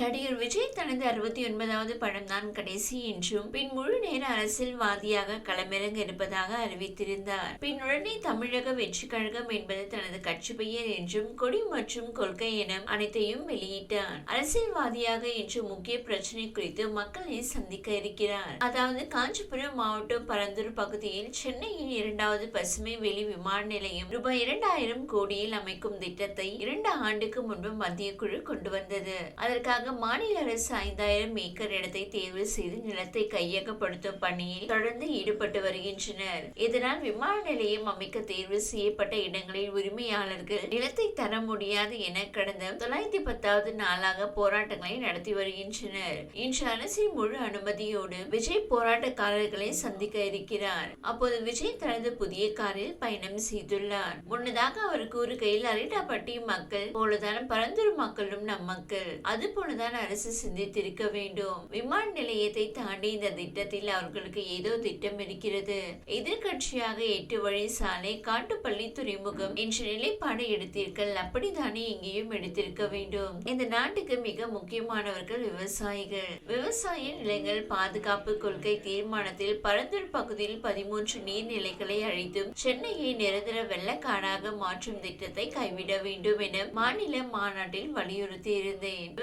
நடிகர் விஜய் தனது அறுபத்தி ஒன்பதாவது படம் தான் கடைசி என்றும் பின் முழு நேர அரசியல்வாதியாக களமிறங்க இருப்பதாக அறிவித்திருந்தார். பின் உடனே தமிழக வெற்றி கழகம் என்பது தனது கட்சி பெயர் என்றும் கொடி மற்றும் கொள்கை என அனைத்தையும் வெளியிட்டார். அரசியல்வாதியாக இன்று முக்கிய பிரச்சனை குறித்து மக்களை சந்திக்க இருக்கிறார். அதாவது காஞ்சிபுரம் மாவட்டம் பரந்தூர் பகுதியில் சென்னையின் இரண்டாவது பசுமை வெளி விமான நிலையம் ரூபாய் இரண்டாயிரம் கோடியில் அமைக்கும் திட்டத்தை இரண்டு ஆண்டுக்கு முன்பு மத்திய குழு கொண்டு வந்தது. அதற்காக மாநில அரசு ஐந்தாயிரம் ஏக்கர் இடத்தை தேர்வு செய்து நிலத்தை கையகப்படுத்தும் பணியில் தொடர்ந்து ஈடுபட்டு வருகின்றனர். இதனால் விமான நிலையம் அமைக்க தேர்வு செய்யப்பட்ட இடங்களில் உரிமையாளர்கள் நிலத்தை தர முடியாது என கடந்த தொள்ளாயிரத்தி பத்தாவது நாளாக போராட்டங்களை நடத்தி வருகின்றனர். இன்று அரசின் முழு அனுமதியோடு விஜய் போராட்டக்காரர்களை சந்திக்க இருக்கிறார். அப்போது விஜய் தனது புதிய காரில் பயணம் செய்துள்ளார். முன்னதாக அவர் கூறுகையில் அரிடாப்பட்டி மக்கள் போலதான் பரந்தூர் மக்களும் நம் மக்கள். அது போலதான் அரசு சிந்தித்திருக்க வேண்டும். விமான நிலையத்தை தாண்டி இந்த திட்டத்தில் அவர்களுக்கு ஏதோ திட்டம் இருக்கிறது. எதிர்கட்சியாக எட்டு வழி சாலை காட்டுப்பள்ளி துறைமுகம் என்ற நிலைப்பாடு எடுத்தீர்கள். அப்படித்தானே இங்கேயும் எடுத்திருக்க வேண்டும். இந்த நாட்டுக்கு மிக முக்கியமானவர்கள் விவசாயிகள். விவசாய நிலங்கள் பாதுகாப்பு கொள்கை தீர்மானத்தில் பரந்தூர் பகுதியில் பதிமூன்று நீர்நிலைகளை அழித்தும் சென்னையை நிரந்தர வெள்ளக்காடாக மாற்றும் திட்டத்தை கைவிட வேண்டும் என மாநில மாநாட்டில் வலியுறுத்தி இருந்தேன்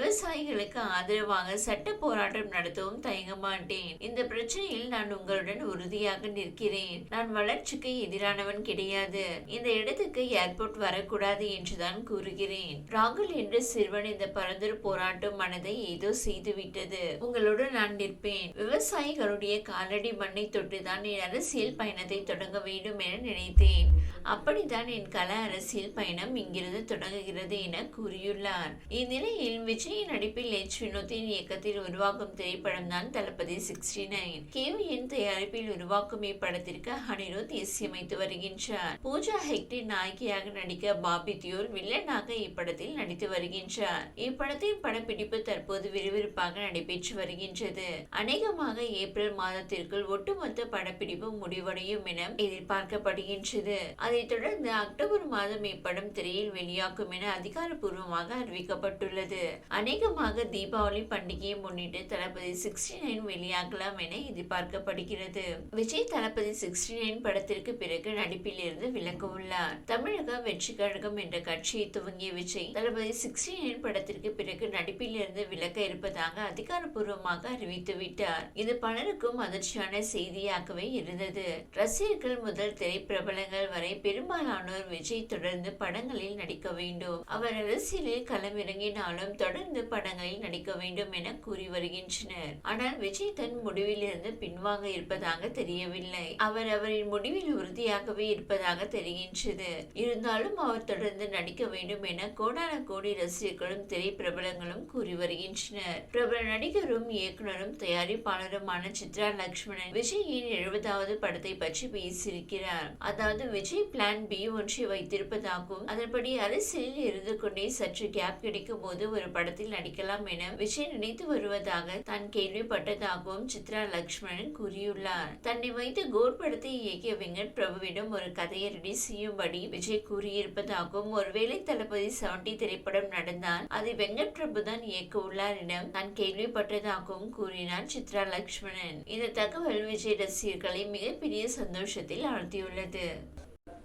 பிரச்சனைகளுக்கு ஆதரவாக சட்ட போராட்டம் நடத்தவும் தயங்க மாட்டேன் இந்த பிரச்சனையில் நான் உங்களுடன் உறுதியாக நிற்கிறேன். நான் வளர்ச்சிக்கு எதிரானவன் கிடையாது. இந்த இடத்துக்கு ஏர்போர்ட் வரக்கூடாது என்றுதான் கூறுகிறேன். ராகுல் என்ற சிறுவன் இந்த பரந்தூர் போராட்டம் மனதை ஏதோ செய்துவிட்டது. உங்களுடன் நான் நிற்பேன். விவசாயிகளுடைய காலடி மண்ணை தொட்டுதான் என் அரசியல் பயணத்தை தொடங்க வேண்டும் என நினைத்தேன். அப்படித்தான் என் கல அரசியல் பயணம் இங்கிருந்து தொடங்குகிறது என கூறியுள்ளார். இந்நிலையில் விஜயின் நடிப்பில் எச் வினோத்தின் இயக்கத்தில் உருவாகும் திரைப்படம் தான் தளபதி சிக்ஸ்டி நைன். கேவியின் தயாரிப்பில் உருவாக்கும் இப்படத்திற்கு அனிருத் இசையமைத்து வருகின்றார். பூஜா ஹெக்டே நாயகியாக நடிக்க பாபி தியோல் வில்லனாக இப்படத்தில் நடித்து வருகின்றார். இப்படத்தின் படப்பிடிப்பு தற்போது விறுவிறுப்பாக நடைபெற்று வருகின்றது. அநேகமாக ஏப்ரல் மாதத்திற்குள் ஒட்டுமொத்த படப்பிடிப்பு முடிவடையும் என எதிர்பார்க்கப்படுகின்றது. அதைத் தொடர்ந்து அக்டோபர் மாதம் இப்படம் திரையில் வெளியாகும் என அதிகாரப்பூர்வமாக அறிவிக்கப்பட்டுள்ளது. அநேகமாக தீபாவளி பண்டிகையை முன்னிட்டு தளபதி சிக்ஸ்டி நைன் வெளியாகலாம் என எதிர்பார்க்கப்படுகிறது. விஜய் தளபதி சிக்ஸ்டி நைன் படத்திற்கு பிறகு நடிப்பில் இருந்து விலக உள்ளார் தமிழக வெற்றி கழகம் என்ற கட்சியை துவங்கிய விஜய் தளபதி சிக்ஸ்டி நைன் படத்திற்கு பிறகு நடிப்பில் இருந்து விலக இருப்பதாக அதிகாரப்பூர்வமாக அறிவித்துவிட்டார். இது பலருக்கும் அதிர்ச்சியான செய்தியாகவே இருந்தது. ரசிகர்கள் முதல் திரைப்பிரபலங்கள் வரை பெரும்பாலானோர் விஜய் தொடர்ந்து படங்களில் நடிக்க வேண்டும். அவர் அரசியலில் களமிறங்கினாலும் தொடர்ந்து பட படங்களில் நடிக்க வேண்டும் என கூறி வருகின்றனர். ஆனால் விஜய் தன் முடிவில் இருந்து பின்வாங்க இருப்பதாக தெரியவில்லை. அவர் அவரின் முடிவில் உறுதியாகவே இருப்பதாக தெரிகின்றது. இருந்தாலும் அவர் தொடர்ந்து நடிக்க வேண்டும் என கோடான கோடி ரசிகர்களும் திரைப்பிரபலங்களும் கூறி வருகின்றனர். பிரபல நடிகரும் இயக்குனரும் தயாரிப்பாளருமான சித்ரா லக்ஷ்மணன் விஜயின் எழுபதாவது படத்தை பற்றி பேசியிருக்கிறார். அதாவது விஜய் பிளான் பி ஒன்றை வைத்திருப்பதாகவும் அதன்படி அரசியலில் இருந்து கொண்டே சற்று கேப் கிடைக்கும் போது ஒரு படத்தில் நடிக்க நடிக்கலாம் என விஜய் நினைத்து வருவதாக தான் கேள்விப்பட்டதாகவும் சித்ரா லக்ஷ்மணன் கூறியுள்ளார். தன்னை வைத்து கோர் படத்தை இயக்கிய வெங்கட் பிரபுவிடம் ஒரு கதையை ரெடி செய்யும்படி விஜய் கூறியிருப்பதாகவும் ஒருவேளை தளபதி செவன்டி திரைப்படம் நடந்தால் அதை வெங்கட் பிரபு தான் இயக்க உள்ளார் என தான் கேள்விப்பட்டதாகவும் கூறினார் சித்ரா லக்ஷ்மணன். இந்த தகவல் விஜய் ரசிகர்களை மிகப்பெரிய சந்தோஷத்தில் ஆழ்த்தியுள்ளது.